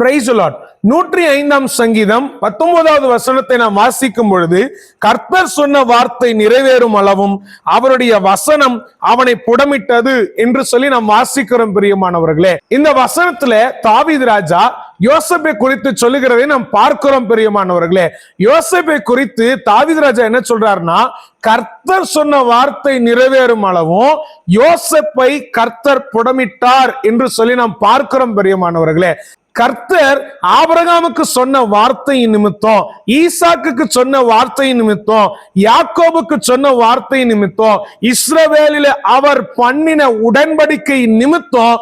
Price நூற்றி ஐந்தாம் சங்கீதம் பத்தொன்பதாவது வசனத்தை நாம் வாசிக்கும் பொழுது கர்த்தர் சொன்ன வார்த்தை நிறைவேறும் அளவும் அவருடைய வசனம் அவனை புடமிட்டது என்று சொல்லி நாம் வாசிக்கிறோம் பிரியமானவர்களே. இந்த வசனத்துல தாவித் ராஜா யோசப்பை குறித்து சொல்லுகிறதை நாம் பார்க்கிறோம் பிரியமானவர்களே. யோசப்பை குறித்து தாவித் ராஜா என்ன சொல்றாருன்னா கர்த்தர் சொன்ன வார்த்தை நிறைவேறும் அளவும் யோசப்பை கர்த்தர் புடமிட்டார் என்று சொல்லி நாம் பார்க்கிறோம் பெரியமானவர்களே. கர்த்தர் ஆபரகாமுக்கு சொன்ன வார்த்தையின் நிமித்தம் ஈசாக்குக்கு சொன்ன வார்த்தையின் நிமித்தம் யாக்கோபுக்கு சொன்ன வார்த்தை நிமித்தம் இஸ்ரவேலில அவர் பண்ணின உடன்படிக்கை நிமித்தம்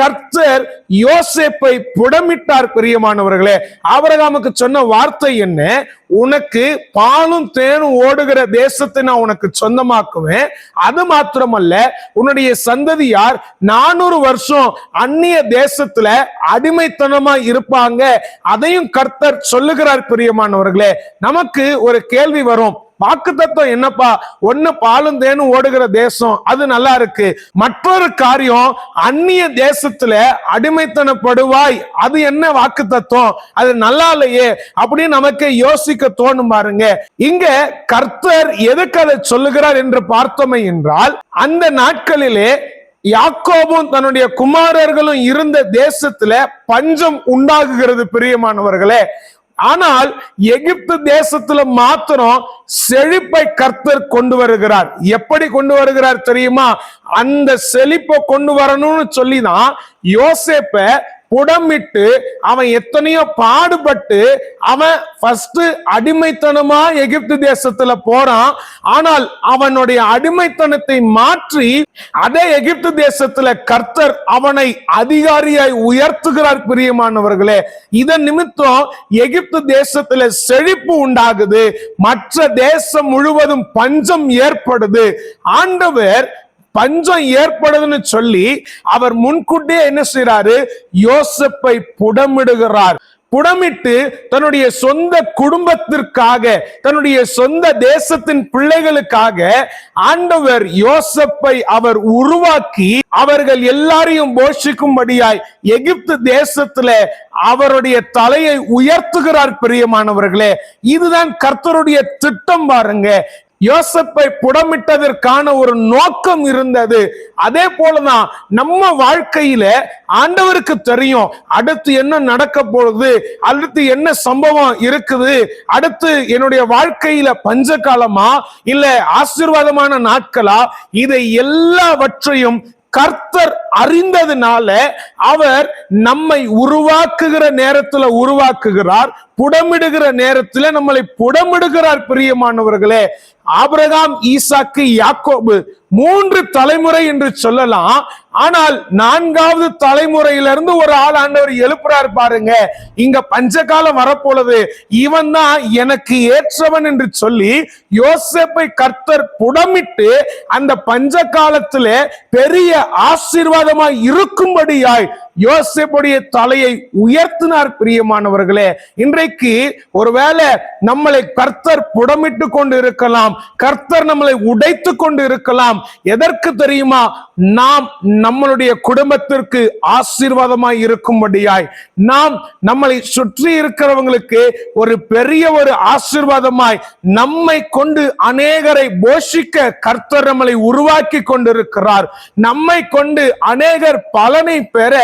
கர்த்தர் யோசேப்பை புடமிட்டார் பிரியமானவர்களே. அவரகாமுக்கு சொன்ன வார்த்தை என்ன? உனக்கு பாலும் தேனும் ஓடுகிற தேசத்தை நான் உனக்கு சொந்தமாக்குவேன். அது மாத்திரமல்ல உன்னுடைய சந்ததியார் நானூறு வருஷம் அந்நிய தேசத்துல அடிமைத்தனமா இருப்பாங்க. அதையும் கர்த்தர் சொல்லுகிறார் பிரியமானவர்களே. நமக்கு ஒரு கேள்வி வரும். வாக்கு தத்துவம் என்னப்பா? ஒண்ணு பாலும் தேனும் ஓடுகிற தேசம். அது நல்லா இருக்கு. மற்றொரு காரியம் அந்நிய தேசத்துல அடிமைத்தனப்படுவாய். அது என்ன வாக்கு தத்துவம் அது நல்லா இல்லையே? அப்படின்னு நமக்கு யோசிக்க தோணும் பாருங்க. இங்க கர்த்தர் எதுக்கு அதை சொல்லுகிறார் என்று பார்த்தோமே என்றால் அந்த நாட்களிலே யாக்கோபும் தன்னுடைய குமாரர்களும் இருந்த தேசத்துல பஞ்சம் உண்டாகுகிறது பிரியமானவர்களே. ஆனால் எகிப்து தேசத்துல மாத்திரம் செழிப்பை கர்த்தர் கொண்டு வருகிறார். எப்படி கொண்டு வருகிறார் தெரியுமா? அந்த செழிப்பை கொண்டு வரணும்னு சொல்லிதான் யோசேப்ப புடமிட்டு அவன் எத்தனையோ பாடுபட்டு அவன் ஃபர்ஸ்ட் அடிமைத்தனமா எகிப்து தேசத்துல போறான். ஆனால் அவனுடைய அடிமைத்தனத்தை மாற்றி அதே எகிப்து தேசத்துல கர்த்தர் அவனை அதிகாரியாய் உயர்த்துகிறார் பிரியமானவர்களே. இதன் நிமித்தம் எகிப்து தேசத்துல செழிப்பு உண்டாகுது. மற்ற தேசம் முழுவதும் பஞ்சம் ஏற்படுது. ஆண்டவர் பஞ்சம் ஏற்படுதுன்னு சொல்லி அவர் முன்கூட்டியே என்ன செய்யறாரு யோசப்பை புடமிடுகிறார். புடமிட்டு தன்னுடைய சொந்த குடும்பத்திற்காக தன்னுடைய சொந்த தேசத்தின் பிள்ளைகளுக்காக ஆண்டவர் யோசப்பை அவர் உருவாக்கி அவர்கள் எல்லாரையும் போஷிக்கும்படியாய் எகிப்து தேசத்துல அவருடைய தலையை உயர்த்துகிறார் பிரியமானவர்களே. இதுதான் கர்த்தருடைய திட்டம் பாருங்க. யோசப்பை புடமிட்டதற்கான ஒரு நோக்கம் இருந்தது. அதே போலதான் நம்ம வாழ்க்கையில ஆண்டவருக்கு தெரியும். அடுத்து என்ன நடக்க போகுது? அடுத்து என்ன சம்பவம் இருக்குது? அடுத்து என்னுடைய வாழ்க்கையில பஞ்ச காலமா இல்ல ஆசீர்வாதமான நாட்களா? இதை எல்லாவற்றையும் கர்த்தர் அறிந்ததுனால அவர் நம்மை உருவாக்குகிற நேரத்துல உருவாக்குகிறார். புடமிடுகிற நேரத்துல நம்மளை புடமிடுகிறார் பிரியமானவர்களே. ஆபிரகாம் ஈசாக்கு யாக்கோபு மூன்று தலைமுறை என்று சொல்லலாம். ஆனால் நான்காவது தலைமுறையிலிருந்து ஒரு ஆள் ஆண்டவர் எழுப்புறார் பாருங்க. இங்க பஞ்சகாலம் வரப்போலது. இவன் தான் எனக்கு ஏற்றவன் என்று சொல்லி யோசேப்பை கர்த்தர் புடமிட்டு அந்த பஞ்ச காலத்துல பெரிய ஆசீர்வாதமாய் இருக்கும்படியாய் யோசேப்புடைய தலையை உயர்த்தினார் பிரியமானவர்களே. இன்றைய இன்றைக்கு ஒருவேளை நம்மளை கர்த்தர் புடமிட்டு கொண்டு இருக்கலாம் கர்த்தர் நம்மளை உடைத்து கொண்டு இருக்கலாம் எதற்கு தெரியுமா? நாம் நம்மளுடைய குடும்பத்திற்கு ஆசீர்வாதமாய் இருக்கும்படியாய். நாம் நம்மளை சுற்றி இருக்கிறவங்களுக்கு ஒரு பெரிய ஒரு ஆசீர்வாதமாய் நம்மை கொண்டு அநேகரை போஷிக்க கர்த்தர் நம்மளை உருவாக்கி கொண்டிருக்கிறார். நம்மை கொண்டு அநேகர் பலனை பெற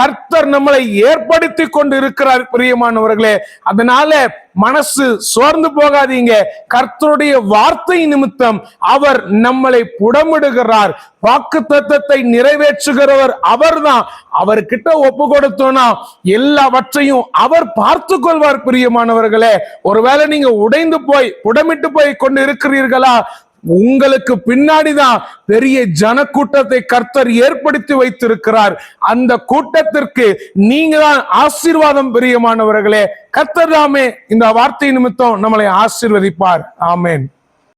கர்த்தர் நம்மளை ஏற்படுத்தி கொண்டு இருக்கிறார் பிரியமானவர்களே அதனால மனசு சோர்ந்து போகாதீங்க. கர்த்தருடைய வார்த்தை நிமித்தம் அவர் நம்மளை புடமிடுகிறார். வாக்கு தத்துவத்தை நிறைவேற்றுகிறவர் அவர்தான். அவர்கிட்ட ஒப்பு கொடுத்தோம்னா எல்லாவற்றையும் அவர் பார்த்து கொள்வார் பிரியமானவர்களே. ஒருவேளை நீங்க உடைந்து போய் புடமிட்டு போய் கொண்டு இருக்கிறீர்களா உங்களுக்கு பின்னாடிதான் பெரிய ஜனக்கூட்டத்தை கர்த்தர் ஏற்படுத்தி வைத்திருக்கிறார். அந்த கூட்டத்திற்கு நீங்க தான் ஆசீர்வாதம் பிரியமானவர்களே கர்த்தர் தாமே இந்த வார்த்தை நிமித்தம் நம்மளை ஆசீர்வதிப்பார். ஆமேன்.